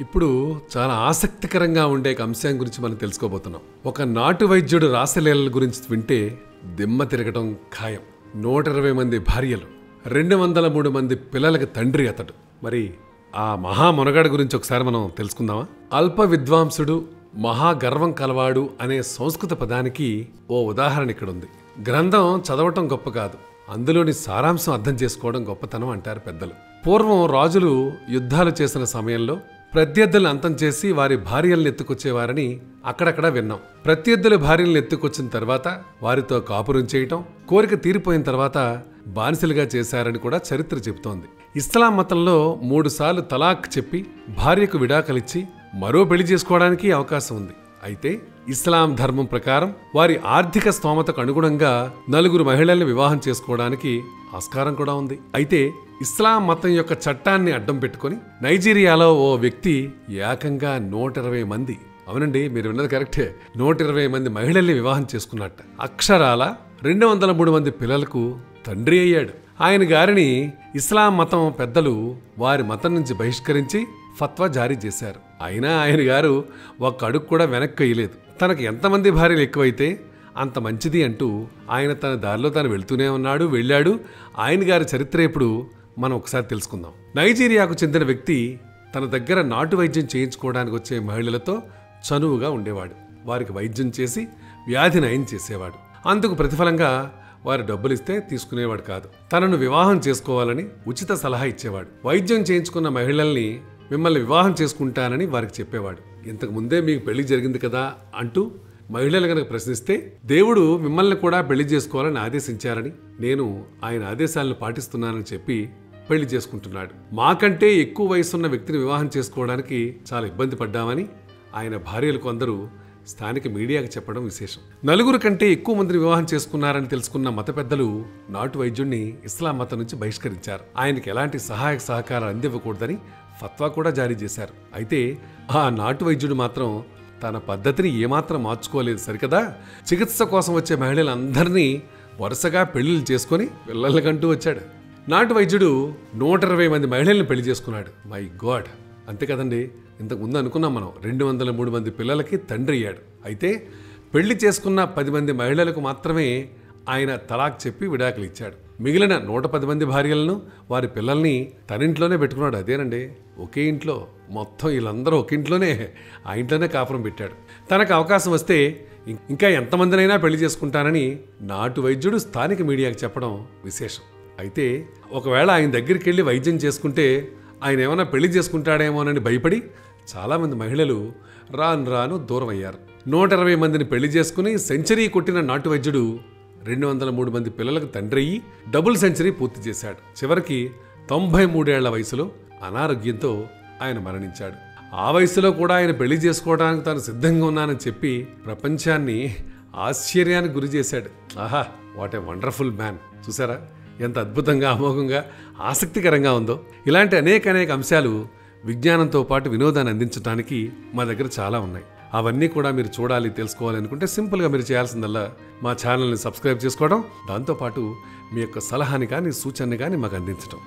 ఇప్పుడు చాలా ఆసక్తికరంగా ఉండే ఒక అంశం గురించి మనం తెలుసుకోబోతున్నాం. ఒక నాటు వైద్యుడు రాసలీలల గురించి వింటే దిమ్మ తిరగటం ఖాయం. నూట ఇరవై మంది భార్యలు రెండు వందల మూడు మంది పిల్లలకి తండ్రి అతడు. మరి ఆ మహామునగాడు గురించి ఒకసారి మనం తెలుసుకుందామా? అల్ప విద్వాంసుడు మహా గర్వం కలవాడు అనే సంస్కృత పదానికి ఓ ఉదాహరణ ఇక్కడ ఉంది గ్రంథం చదవటం గొప్ప కాదు. అందులోని సారాంశం అర్థం చేసుకోవడం గొప్పతనం అంటారు పెద్దలు. పూర్వం రాజులు యుద్ధాలు చేసిన సమయంలో ప్రత్యర్థులను అంతం చేసి వారి భార్యలను ఎత్తుకొచ్చేవారని అక్కడక్కడ విన్నాం. ప్రత్యర్థుల భార్యలను ఎత్తుకొచ్చిన తర్వాత వారితో కాపురం చేయటం కోరిక తీరిపోయిన తర్వాత బానిసలుగా చేశారని కూడా చరిత్ర చెబుతోంది. ఇస్లాం మతంలో మూడుసార్లు తలాక్ చెప్పి భార్యకు విడాకలిచ్చి మరో పెళ్ళి చేసుకోవడానికి అవకాశం ఉంది. అయితే ఇస్లాం ధర్మం ప్రకారం వారి ఆర్థిక స్తోమతకు అనుగుణంగా నలుగురు మహిళల్ని వివాహం చేసుకోవడానికి ఆస్కారం కూడా ఉంది. అయితే ఇస్లాం మతం యొక్క చట్టాన్ని అడ్డం పెట్టుకొని నైజీరియాలో ఓ వ్యక్తి ఏకంగా నూట ఇరవై మంది అవునండి మీరు విన్నది కరెక్టే నూట ఇరవై మంది మహిళల్ని వివాహం చేసుకున్నట్ట. అక్షరాల రెండు వందల మూడు మంది పిల్లలకు తండ్రి అయ్యాడు. ఆయన గారిని ఇస్లాం మతం పెద్దలు వారి మతం నుంచి బహిష్కరించి ఫత్వా జారీ చేశారు. అయినా ఆయన గారు ఒక్క అడుగు కూడా వెనక్కి వేయలేదు. తనకు ఎంతమంది భార్యలు ఎక్కువైతే అంత మంచిది అంటూ ఆయన తన దారిలో తాను వెళ్తూనే ఉన్నాడు వెళ్ళాడు. ఆయన గారి చరిత్ర ఇప్పుడు మనం ఒకసారి తెలుసుకుందాం. నైజీరియాకు చెందిన వ్యక్తి తన దగ్గర నాటు వైద్యం చేయించుకోవడానికి వచ్చే మహిళలతో చనువుగా ఉండేవాడు. వారికి వైద్యం చేసి వ్యాధి నయం చేసేవాడు. అందుకు ప్రతిఫలంగా వారు డబ్బులు ఇస్తే తీసుకునేవాడు కాదు. తనను వివాహం చేసుకోవాలని ఉచిత సలహా ఇచ్చేవాడు. వైద్యం చేయించుకున్న మహిళల్ని మిమ్మల్ని వివాహం చేసుకుంటానని వారికి చెప్పేవాడు. ఇంతకుముందే మీకు పెళ్ళి జరిగింది కదా అంటూ మహిళలు కనుక ప్రశ్నిస్తే దేవుడు మిమ్మల్ని కూడా పెళ్ళి చేసుకోవాలని ఆదేశించారని నేను ఆయన ఆదేశాలను పాటిస్తున్నానని చెప్పి పెళ్ళి చేసుకుంటున్నాడు. మాకంటే ఎక్కువ వయసున్న వ్యక్తిని వివాహం చేసుకోవడానికి చాలా ఇబ్బంది పడ్డామని ఆయన భార్యలు కొందరు స్థానిక మీడియాకు చెప్పడం విశేషం. నలుగురు కంటే ఎక్కువ మందిని వివాహం చేసుకున్నారని తెలుసుకున్న మత పెద్దలు నాటు వైద్యుణ్ణి ఇస్లాం మతం నుంచి బహిష్కరించారు. ఆయనకి ఎలాంటి సహాయక సహకారాలు అందివ్వకూడదని ఫత్వా కూడా జారీ చేశారు. అయితే ఆ నాటు వైద్యుడు మాత్రం తన పద్ధతిని ఏమాత్రం మార్చుకోలేదు సరికదా? చికిత్స కోసం వచ్చే మహిళలందరినీ వరుసగా పెళ్ళిళ్ళు చేసుకొని పిల్లలకంటూ వచ్చాడు. నాటు వైద్యుడు నూట ఇరవై మంది మహిళల్ని పెళ్ళి చేసుకున్నాడు. My god! అంతే కదండి? ఇంతకు ముందు అనుకున్నాం మనం. రెండు వందల మూడు మంది పిల్లలకి తండ్రి అయ్యాడు. అయితే పెళ్ళి చేసుకున్న పది మంది మహిళలకు మాత్రమే ఆయన తలాక్ చెప్పి విడాకులు ఇచ్చాడు. మిగిలిన నూట పది మంది భార్యలను వారి పిల్లల్ని తనింట్లోనే పెట్టుకున్నాడు. అదేనండి ఒకే ఇంట్లో మొత్తం వీళ్ళందరూ ఒక ఇంట్లోనే ఆ ఇంట్లోనే కాపురం పెట్టాడు. తనకు అవకాశం వస్తే ఇంకా ఎంతమందినైనా పెళ్ళి చేసుకుంటానని నాటు వైద్యుడు స్థానిక మీడియాకు చెప్పడం విశేషం. అయితే ఒకవేళ ఆయన దగ్గరికి వెళ్ళి వైద్యం చేసుకుంటే ఆయన ఏమైనా పెళ్ళి చేసుకుంటాడేమోనని భయపడి చాలామంది మహిళలు రాను రాను దూరం అయ్యారు నూట ఇరవై మందిని పెళ్ళి చేసుకుని సెంచరీ కొట్టిన నాటు వైద్యుడు రెండు వందల మూడు మంది పిల్లలకు తండ్రి అయ్యి డబుల్ సెంచరీ పూర్తి చేశాడు. చివరికి తొంభై మూడేళ్ళ వయసులో అనారోగ్యంతో ఆయన మరణించాడు. ఆ వయసులో కూడా ఆయన పెళ్ళి చేసుకోవడానికి తాను సిద్ధంగా ఉన్నానని చెప్పి ప్రపంచాన్ని ఆశ్చర్యానికి గురి చేశాడు. ఆహా వాట్ ఏ వండర్ఫుల్ మ్యాన్ చూసారా? ఎంత అద్భుతంగా అమోఘంగా ఆసక్తికరంగా ఉందో. ఇలాంటి అనేక అనేక అంశాలు విజ్ఞానంతో పాటు వినోదాన్ని అందించడానికి మా దగ్గర చాలా ఉన్నాయి. అవన్నీ కూడా మీరు చూడాలి తెలుసుకోవాలి అనుకుంటే సింపుల్గా మీరు చేయాల్సిందల్లా మా ఛానల్ని సబ్స్క్రైబ్ చేసుకోవడం. దాంతోపాటు మీ యొక్క సలహాని కానీ సూచనని కానీ మాకు అందించడం